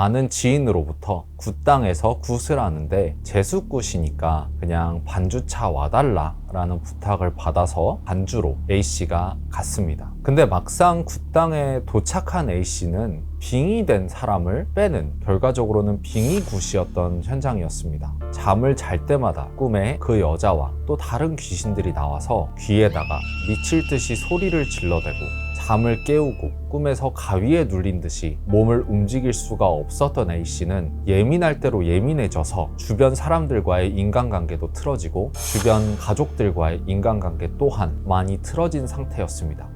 아는 지인으로부터 굿땅에서 굿을 하는데 재수굿이니까 그냥 반주차 와달라 라는 부탁을 받아서 반주로 A씨가 갔습니다. 근데 막상 굿땅에 도착한 A씨는 빙이 된 사람을 빼는 결과적으로는 빙이 굿이었던 현장이었습니다. 잠을 잘 때마다 꿈에 그 여자와 또 다른 귀신들이 나와서 귀에다가 미칠 듯이 소리를 질러대고 잠을 깨우고 꿈에서 가위에 눌린 듯이 몸을 움직일 수가 없었던 A씨는 예민할 대로 예민해져서 주변 사람들과의 인간관계도 틀어지고 주변 가족들과의 인간관계 또한 많이 틀어진 상태였습니다.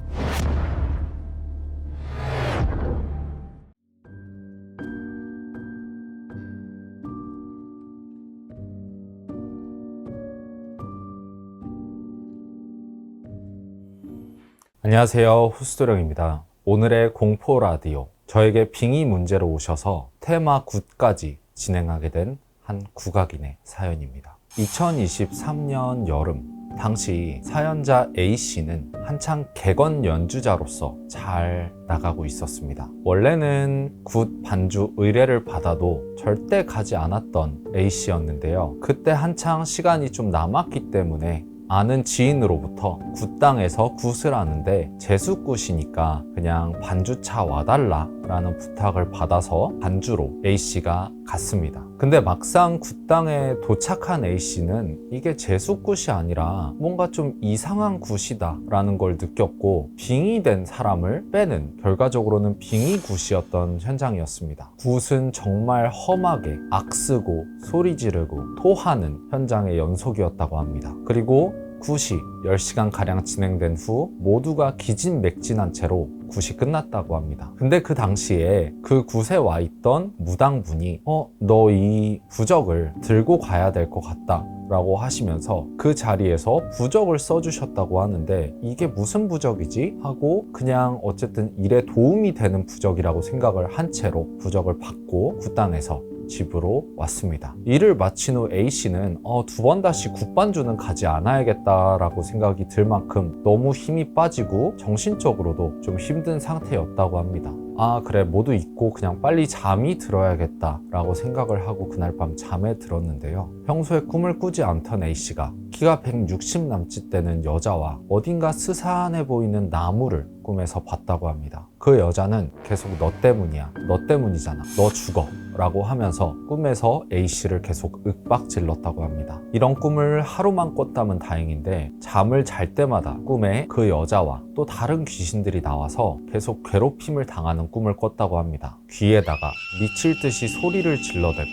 안녕하세요. 후스도령입니다. 오늘의 공포 라디오. 저에게 빙의 문제로 오셔서 테마 굿까지 진행하게 된 한 국악인의 사연입니다. 2023년 여름, 당시 사연자 A씨는 한창 객원 연주자로서 잘 나가고 있었습니다. 원래는 굿 반주 의뢰를 받아도 절대 가지 않았던 A씨였는데요. 그때 한창 시간이 좀 남았기 때문에 아는 지인으로부터 굿땅에서 굿을 하는데 재수굿이니까 그냥 반주차 와달라 라는 부탁을 받아서 반주로 A씨가 갔습니다. 근데 막상 굿땅에 도착한 A씨는 이게 재수굿이 아니라 뭔가 좀 이상한 굿이다 라는 걸 느꼈고 빙이 된 사람을 빼는 결과적으로는 빙이 굿이었던 현장이었습니다. 굿은 정말 험하게 악쓰고 소리 지르고 토하는 현장의 연속이었다고 합니다. 그리고 굿이 10시간가량 진행된 후 모두가 기진맥진한 채로 굿이 끝났다고 합니다. 근데 그 당시에 그 굿에 와 있던 무당분이 어, 너 이 부적을 들고 가야 될 것 같다. 라고 하시면서 그 자리에서 부적을 써주셨다고 하는데 이게 무슨 부적이지? 하고 그냥 어쨌든 일에 도움이 되는 부적이라고 생각을 한 채로 부적을 받고 굿당에서 집으로 왔습니다. 일을 마친 후 A씨는 어, 두 번 다시 국반주는 가지 않아야겠다라고 생각이 들 만큼 너무 힘이 빠지고 정신적으로도 좀 힘든 상태였다고 합니다. 아, 그래, 모두 잊고 그냥 빨리 잠이 들어야겠다 라고 생각을 하고 그날 밤 잠에 들었는데요. 평소에 꿈을 꾸지 않던 A씨가 키가 160 남짓 되는 여자와 어딘가 스산해 보이는 나무를 꿈에서 봤다고 합니다. 그 여자는 계속 너 때문이야. 너 때문이잖아. 너 죽어. 라고 하면서 꿈에서 A씨를 계속 윽박 질렀다고 합니다. 이런 꿈을 하루만 꿨다면 다행인데 잠을 잘 때마다 꿈에 그 여자와 또 다른 귀신들이 나와서 계속 괴롭힘을 당하는 꿈을 꿨다고 합니다. 귀에다가 미칠 듯이 소리를 질러대고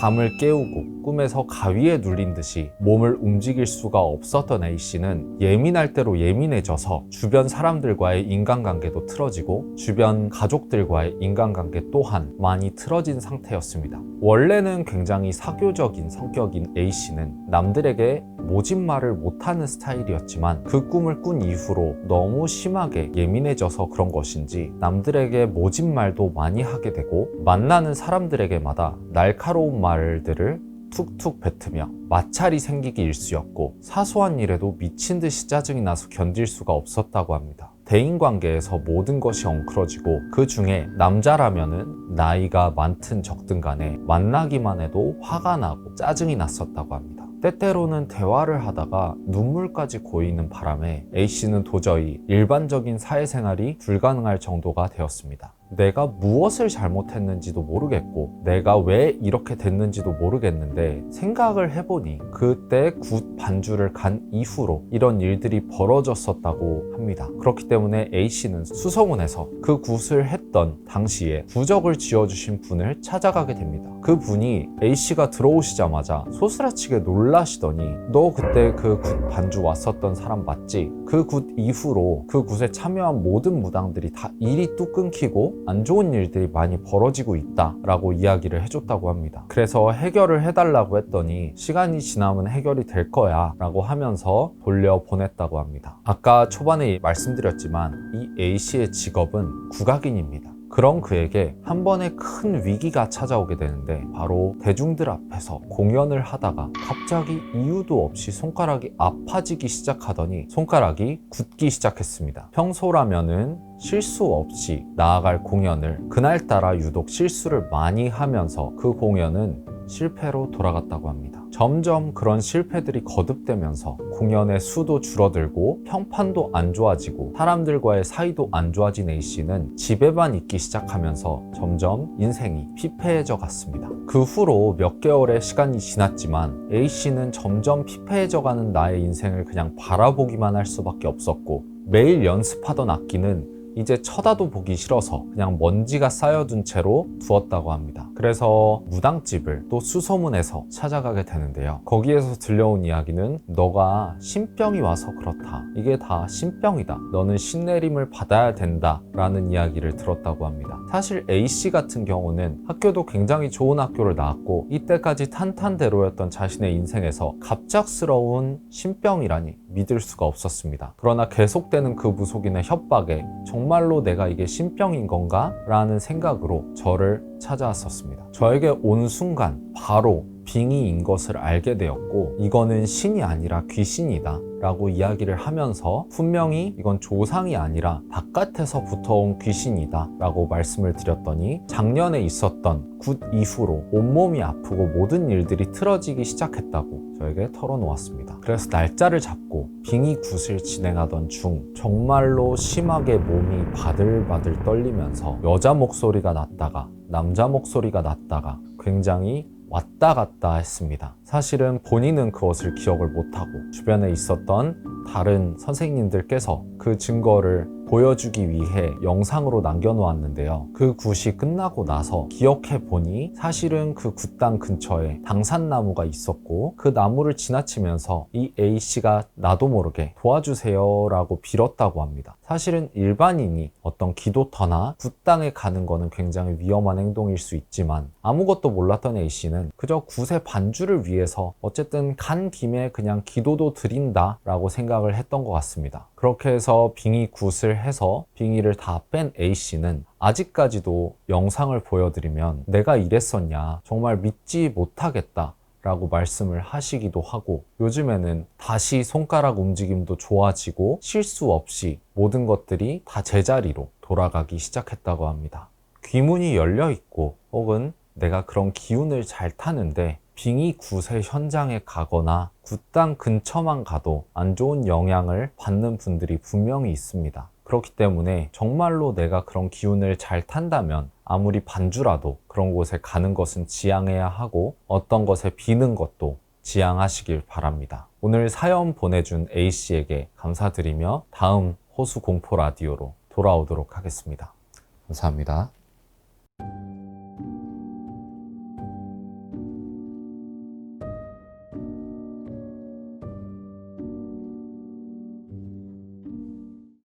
잠을 깨우고 꿈에서 가위에 눌린 듯이 몸을 움직일 수가 없었던 A씨는 예민할 대로 예민해져서 주변 사람들과의 인간관계도 틀어지고 주변 가족들과의 인간관계 또한 많이 틀어진 상태였습니다. 원래는 굉장히 사교적인 성격인 A씨는 남들에게 모진말을 못하는 스타일이었지만 그 꿈을 꾼 이후로 너무 심하게 예민해져서 그런 것인지 남들에게 모진말도 많이 하게 되고 만나는 사람들에게마다 날카로운 말들을 툭툭 뱉으며 마찰이 생기기 일쑤였고 사소한 일에도 미친 듯이 짜증이 나서 견딜 수가 없었다고 합니다. 대인 관계에서 모든 것이 엉클어지고 그 중에 남자라면은 나이가 많든 적든 간에 만나기만 해도 화가 나고 짜증이 났었다고 합니다. 때때로는 대화를 하다가 눈물까지 고이는 바람에 A씨는 도저히 일반적인 사회생활이 불가능할 정도가 되었습니다. 내가 무엇을 잘못했는지도 모르겠고 내가 왜 이렇게 됐는지도 모르겠는데 생각을 해보니 그때 굿 반주를 간 이후로 이런 일들이 벌어졌었다고 합니다. 그렇기 때문에 A씨는 수성원에서 그 굿을 했던 당시에 부적을 지어주신 분을 찾아가게 됩니다. 그 분이 A씨가 들어오시자마자 소스라치게 놀라시더니 너 그때 그 굿 반주 왔었던 사람 맞지? 그 굿 이후로 그 굿에 참여한 모든 무당들이 다 일이 뚝 끊기고 안 좋은 일들이 많이 벌어지고 있다라고 이야기를 해줬다고 합니다. 그래서 해결을 해달라고 했더니 시간이 지나면 해결이 될 거야 라고 하면서 돌려 보냈다고 합니다. 아까 초반에 말씀드렸지만 이 A씨의 직업은 국악인입니다. 그런 그에게 한 번의 큰 위기가 찾아오게 되는데 바로 대중들 앞에서 공연을 하다가 갑자기 이유도 없이 손가락이 아파지기 시작하더니 손가락이 굳기 시작했습니다. 평소라면은 실수 없이 나아갈 공연을 그날따라 유독 실수를 많이 하면서 그 공연은 실패로 돌아갔다고 합니다. 점점 그런 실패들이 거듭되면서 공연의 수도 줄어들고 평판도 안 좋아지고 사람들과의 사이도 안 좋아진 A씨는 집에만 있기 시작하면서 점점 인생이 피폐해져 갔습니다. 그 후로 몇 개월의 시간이 지났지만 A씨는 점점 피폐해져 가는 나의 인생을 그냥 바라보기만 할 수밖에 없었고 매일 연습하던 악기는 이제 쳐다도 보기 싫어서 그냥 먼지가 쌓여둔 채로 두었다고 합니다. 그래서 무당집을 또 수소문해서 찾아가게 되는데요. 거기에서 들려온 이야기는 너가 신병이 와서 그렇다. 이게 다 신병이다. 너는 신내림을 받아야 된다. 라는 이야기를 들었다고 합니다. 사실 A씨 같은 경우는 학교도 굉장히 좋은 학교를 나왔고 이때까지 탄탄대로였던 자신의 인생에서 갑작스러운 신병이라니 믿을 수가 없었습니다. 그러나 계속되는 그 무속인의 협박에 정말 로 내가 이게 신병인 건가? 라는 생각으로 저를 찾아왔었습니다. 저에게 온 순간 바로 빙의인 것을 알게 되었고 이거는 신이 아니라 귀신이다 라고 이야기를 하면서 분명히 이건 조상이 아니라 바깥에서 붙어온 귀신이다 라고 말씀을 드렸더니 작년에 있었던 굿 이후로 온몸이 아프고 모든 일들이 틀어지기 시작했다고 저에게 털어놓았습니다. 그래서 날짜를 잡고 빙의 굿을 진행하던 중 정말로 심하게 몸이 바들바들 떨리면서 여자 목소리가 났다가 남자 목소리가 났다가 굉장히 왔다 갔다 했습니다. 사실은 본인은 그것을 기억을 못하고 주변에 있었던 다른 선생님들께서 그 증거를 보여주기 위해 영상으로 남겨놓았는데요. 그 굿이 끝나고 나서 기억해 보니 사실은 그 굿당 근처에 당산나무가 있었고 그 나무를 지나치면서 이 A씨가 나도 모르게 도와주세요 라고 빌었다고 합니다. 사실은 일반인이 어떤 기도터나 굿당에 가는 거는 굉장히 위험한 행동일 수 있지만 아무것도 몰랐던 A씨는 그저 굿의 반주를 위해 서 어쨌든 간 김에 그냥 기도도 드린다 라고 생각을 했던 것 같습니다. 그렇게 해서 빙의 굿을 해서 빙의를 다 뺀 A씨는 아직까지도 영상을 보여드리면 내가 이랬었냐 정말 믿지 못하겠다 라고 말씀을 하시기도 하고 요즘에는 다시 손가락 움직임도 좋아지고 실수 없이 모든 것들이 다 제자리로 돌아가기 시작했다고 합니다. 귀문이 열려 있고 혹은 내가 그런 기운을 잘 타는데 빙의 굿의 현장에 가거나 굿당 근처만 가도 안 좋은 영향을 받는 분들이 분명히 있습니다. 그렇기 때문에 정말로 내가 그런 기운을 잘 탄다면 아무리 반주라도 그런 곳에 가는 것은 지양해야 하고 어떤 것에 비는 것도 지양하시길 바랍니다. 오늘 사연 보내준 A씨에게 감사드리며 다음 호수 공포 라디오로 돌아오도록 하겠습니다. 감사합니다.